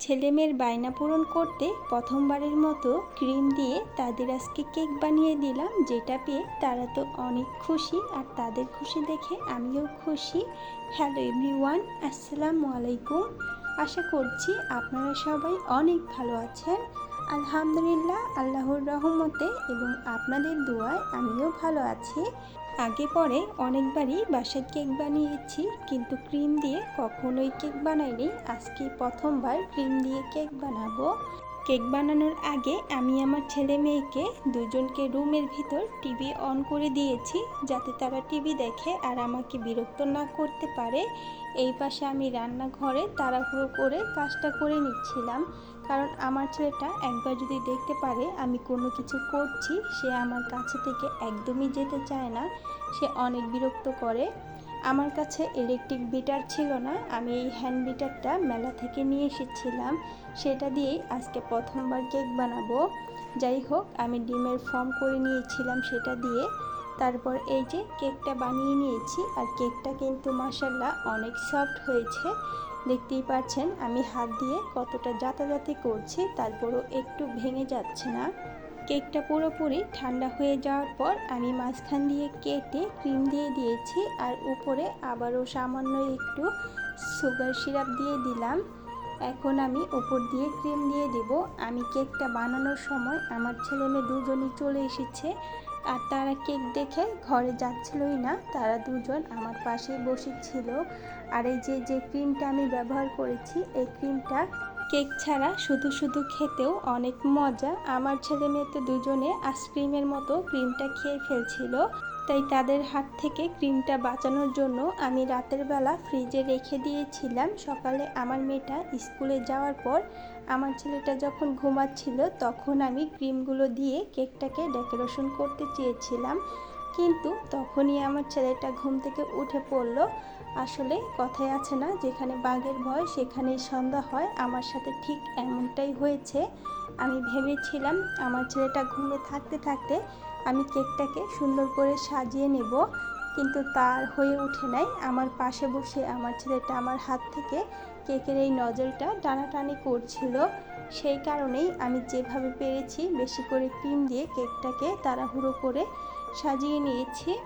ছেলে মেয়ের বায়না পূরণ করতে প্রথমবারের মতো ক্রিম দিয়ে তাদের আজকে কেক বানিয়ে দিলাম, যেটা পেয়ে তারা তো অনেক খুশি। আর তাদের খুশি দেখে আমিও খুশি। হ্যালো এভরিওয়ান আসসালামু আলাইকুম। আশা করছি আপনারা সবাই অনেক ভালো আছেন। আলহামদুলিল্লাহ, আল্লাহর রহমতে এবং আপনাদের দোয়ায় আমিও ভালো আছি। আগে পরে অনেকবারই বাসায় কেক বানিয়েছি, কিন্তু ক্রিম দিয়ে কখনোই কেক বানাইনি। আজকে প্রথমবার ক্রিম দিয়ে কেক বানাবো। কেক বানানোর আগে আমি আমার ছেলে মেয়েকে দুজনকে রুমের ভিতর টিভি অন করে দিয়েছি, যাতে তারা টিভি দেখে আর আমাকে বিরক্ত না করতে পারে। এই পাশে আমি রান্নাঘরে তাড়াহুড়ো করে কাজটা করে নিচ্ছিলাম। কারণ আমার ছেলেটা একবার যদি দেখতে পারে আমি কোনো কিছু করছি, সে আমার কাছে থেকে একদমই যেতে চায় না। সে অনেক বিরক্ত করে। আমার কাছে ইলেকট্রিক বিটার ছিল না, আমি এই হ্যান্ড বিটারটা মেলা থেকে নিয়ে এসেছিলাম। সেটা দিয়েই আজকে প্রথমবার কেক বানাবো। যাই হোক, আমি ডিমের ফর্ম করে নিয়েছিলাম সেটা দিয়ে। তারপর এই যে কেকটা বানিয়ে নিয়েছি, আর কেকটা কিন্তু মাসাল্লাহ অনেক সফট হয়েছে। দেখতেই পাচ্ছেন আমি হাত দিয়ে কতটা যাতাযাতি করছি, তারপরও একটু ভেঙে যাচ্ছে না। কেকটা পুরোপুরি ঠান্ডা হয়ে যাওয়ার পর আমি মাঝখান দিয়ে কেটে ক্রিম দিয়ে দিয়েছি আর উপরে আবারও সামান্য একটু সুগার সিরাপ দিয়ে দিলাম। এখন আমি উপর দিয়ে ক্রিম দিয়ে দেব। আমি কেকটা বানানোর সময় আমার ছেলে মেয়ে দুজনই চলে এসেছে আর তারা কেক দেখে ঘরে যাচ্ছিলই না, তারা দুজন আমার পাশে বসেছিল আর এই যে যে ক্রিমটা আমি ব্যবহার করেছি, এই ক্রিমটা কেক ছাড়া শুধু শুধু খেতেও অনেক মজা। আমার ছেলে মেয়ে তো দুজনে আইসক্রিমের মতো ক্রিমটা খেয়ে ফেলছিল। তাই তাদের হাত থেকে ক্রিমটা বাঁচানোর জন্য আমি রাতের বেলা ফ্রিজে রেখে দিয়েছিলাম। সকালে আমার মেয়েটা স্কুলে যাওয়ার পর আমার ছেলেটা যখন ঘুমাচ্ছিল, তখন আমি ক্রিমগুলো দিয়ে কেকটাকে ডেকোরেশন করতে চেয়েছিলাম। কিন্তু তখনই আমার ছেলেটা ঘুম থেকে উঠে পড়ল। আসলে কথায় আছে না, যেখানে বাঘের ভয়, সেখানেই সন্ধ্যা হয়। আমার সাথে ঠিক এমনটাই হয়েছে। আমি ভেবেছিলাম আমার ছেলেটা ঘুমে থাকতে থাকতে আমি কেকটাকে সুন্দর করে সাজিয়ে নেব, কিন্তু তার হয়ে ওঠে নাই। আমার পাশে বসে আমার ছেলেটা আমার হাত থেকে কেকের এই নজলটা টানাটানি করছিল। সেই কারণেই আমি যেভাবে পেরেছি, বেশি করে ক্রিম দিয়ে কেকটাকে তাড়াহুড়ো করে সাজিয়ে নিয়েছি।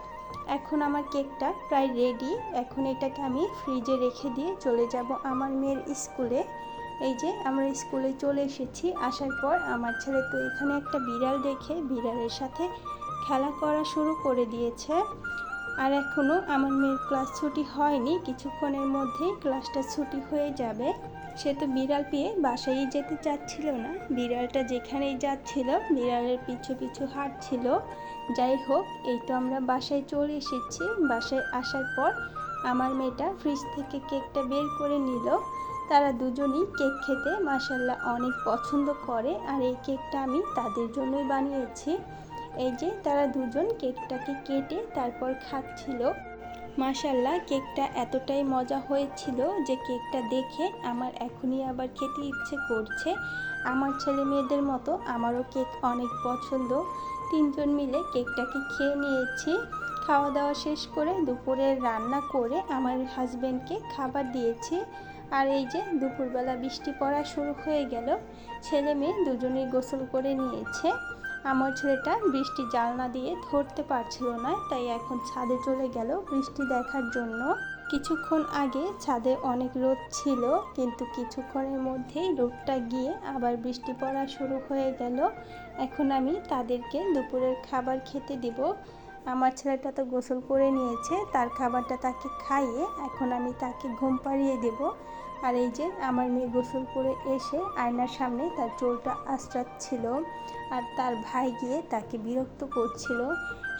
এখন আমার কেকটা প্রায় রেডি এখন এটাকে আমি ফ্রিজে রেখে দিয়ে চলে যাব আমার মেয়ের স্কুলে। এই যে, আমরা স্কুলে চলে এসেছি। আসার পর আমার ছেলে তো এখানে একটা বিড়াল দেখে, বিড়ালের সাথে খেলা করা শুরু করে দিয়েছে। আর এখনও আমার মেয়ের ক্লাস ছুটি হয়নি। কিছুক্ষণের মধ্যেই ক্লাসটা ছুটি হয়ে যাবে। সে তো বিড়াল পেয়ে বাসায় যেতে চাচ্ছিল না। বিড়ালটা যেখানেই যাচ্ছিল, বিড়ালের পিছু পিছু হাঁটছিল। যাই হোক, এই তো আমরা বাসায় চলে এসেছি। বাসায় আসার পর আমার মেয়েটা ফ্রিজ থেকে কেকটা বের করে নিল। তারা দুজনেই কেক খেতে মাসাল্লাহ অনেক পছন্দ করে আর এই কেকটা আমি তাদের জন্যই বানিয়েছি। এই যে তারা দুজন কেকটাকে কেটে তারপর খাচ্ছিল। মাশাল্লাহ, কেকটা এতটাই মজা হয়েছিল যে কেকটা দেখে আমার এখনই আবার খেতে ইচ্ছে করছে। আমার ছেলে মেয়েদের মতো আমারও কেক অনেক পছন্দ। তিনজন মিলে কেকটাকে খেয়ে নিয়েছি। খাওয়া দাওয়া শেষ করে দুপুরে রান্না করে আমার হাজব্যান্ডকে খাবার দিয়েছি। আর এই যে দুপুরবেলা বৃষ্টি পড়া শুরু হয়ে গেল, ছেলে মেয়ে দুজনেই গোসল করে নিয়েছে। আমার ছেলেটা বৃষ্টি জালনা দিয়ে ধরতে পারছিল না, তাই এখন ছাদে চলে গেল বৃষ্টি দেখার জন্য। কিছুক্ষণ আগে ছাদে অনেক রোদ ছিল, কিন্তু কিছুক্ষণের মধ্যেই রোদটা গিয়ে আবার বৃষ্টি পড়া শুরু হয়ে গেল। এখন আমি তাদেরকে দুপুরের খাবার খেতে দিব। আমার ছেলেটা তো গোসল করে নিয়েছে, তার খাবারটা তাকে খাইয়ে এখন আমি তাকে ঘুম পাড়িয়ে দেব। আর এই যে আমার মেয়ে গোসল করে এসে আয়নার সামনে তার চোরটা আশ্রাচ্ছিল আর তার ভাই গিয়ে তাকে বিরক্ত করছিল।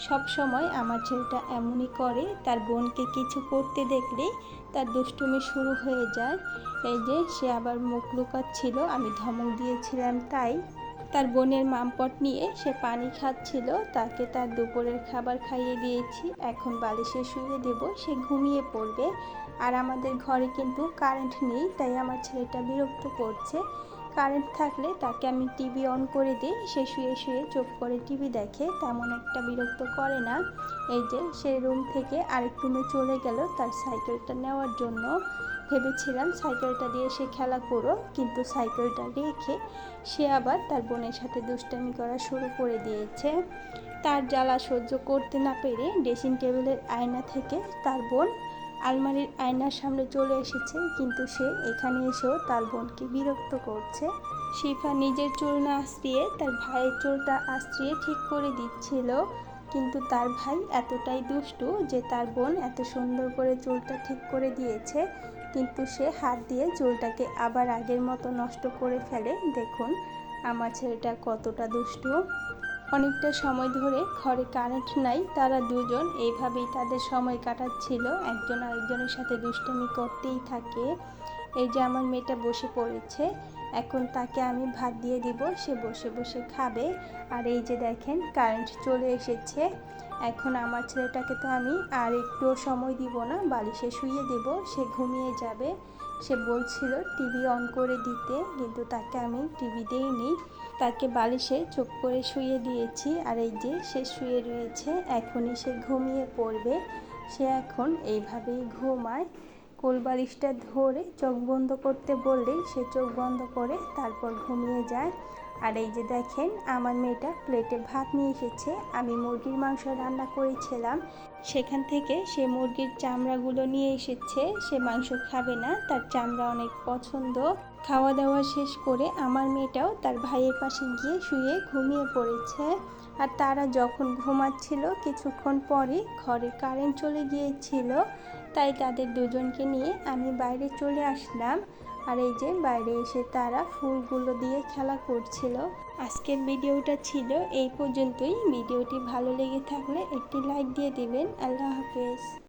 সব সময় আমার ছেলেটা এমনই করে, তার বোনকে কিছু করতে দেখলেই তার দুষ্টুমি শুরু হয়ে যায়। এই যে সে আবার মুখ লুকাচ্ছিল, আমি ধমক দিয়েছিলাম তাই। তার বোনের মামপট নিয়ে সে পানি খাচ্ছিল, তাকে তার দুপুরের খাবার খাইয়ে দিয়েছি, এখন বালিশে শুয়ে দেব, সে ঘুমিয়ে পড়বে। আর আমাদের ঘরে কিন্তু কারেন্ট নেই, তাই আমার ছেলেটা বিরক্ত করছে। কারেন্ট থাকলে তাকে আমি টিভি অন করে দিই, সে শুয়ে শুয়ে চোখ করে টিভি দেখে, তেমন একটা বিরক্ত করে না। এই যে সে রুম থেকে আরেক রুমে চলে গেল, তার সাইকেলটা নেওয়ার জন্য। ভেবেছিলাম সাইকেলটা দিয়ে সে খেলা করো কিন্তু সাইকেলটা রেখে সে আবার তার বোনের সাথে দুষ্টামি করা শুরু করে দিয়েছে। তার জ্বালা সহ্য করতে না পেরে ড্রেসিং টেবিলের আয়না থেকে তার বোন আলমারির আয়নার সামনে চলে এসেছে, কিন্তু সে এখানে এসেও তার বোনকে বিরক্ত করছে। শিফা নিজের চুল না আশ্রিয়ে তার ভাইয়ের চুলটা আশ্রিয়ে ঠিক করে দিচ্ছিল, কিন্তু তার ভাই এতটাই দুষ্টু যে তার বোন এত সুন্দর করে চুলটা ঠিক করে দিয়েছে, কিন্তু সে হাত দিয়ে চুলটাকে আবার আগের মতো নষ্ট করে ফেলে। দেখুন, আমার ছেলেটা কতটা দুষ্টু। অনেকটা সময় ধরে ঘরে কারেন্ট নাই, তারা দুজন। এইভাবেই তাদের সময় কাটাচ্ছিল। একজন আরেকজনের সাথে দুষ্টামি করতেই থাকে। এই যে আমার মেয়েটা বসে পড়েছে, এখন তাকে আমি ভাত দিয়ে দিব, সে বসে বসে খাবে। আর এই যে দেখেন কারেন্ট চলে এসেছে। এখন আমার ছেলেটাকে তো আমি আর একটু সময় দিব না, বালিশে শুয়ে দেব, সে ঘুমিয়ে যাবে। সে বলছিল, টিভি অন করে দিতে। কিন্তু তাকে আমি টিভি দেইনি। তাকে বালিশে চুপ করে শুয়ে দিয়েছি, আর এই যে সে শুয়ে রয়েছে, এখনই সে ঘুমিয়ে পড়বে। সে এখন এইভাবেই ঘুমায়। কোলবালিশটা ধরে চোখ বন্ধ করতে বললেই সে চোখ বন্ধ করে তারপর ঘুমিয়ে যায়। আর এই যে দেখেন, আমার মেয়েটা প্লেটে ভাত নিয়ে এসেছে। আমি মুরগির মাংস রান্না করেছিলাম। সেখান থেকে সে মুরগির চামড়াগুলো নিয়ে এসেছে। সে মাংস খাবে না, তার চামড়া অনেক পছন্দ। খাওয়া দাওয়া শেষ করে আমার মেয়েটাও তার ভাইয়ের পাশে গিয়ে শুয়ে ঘুমিয়ে পড়েছে। আর তারা যখন ঘুমাচ্ছিল, কিছুক্ষণ পরে ঘরে কারেন্ট চলে গিয়েছিল। তাই তাদের দুজনকে নিয়ে আমি বাইরে চলে আসলাম। আর এই যে বাইরে এসে তারা ফুলগুলো দিয়ে খেলা করছিল। আজকের ভিডিওটা ছিল এই পর্যন্তই। ভিডিওটি ভালো লেগে থাকলে একটি লাইক দিয়ে দিবেন। আল্লাহ হাফেজ।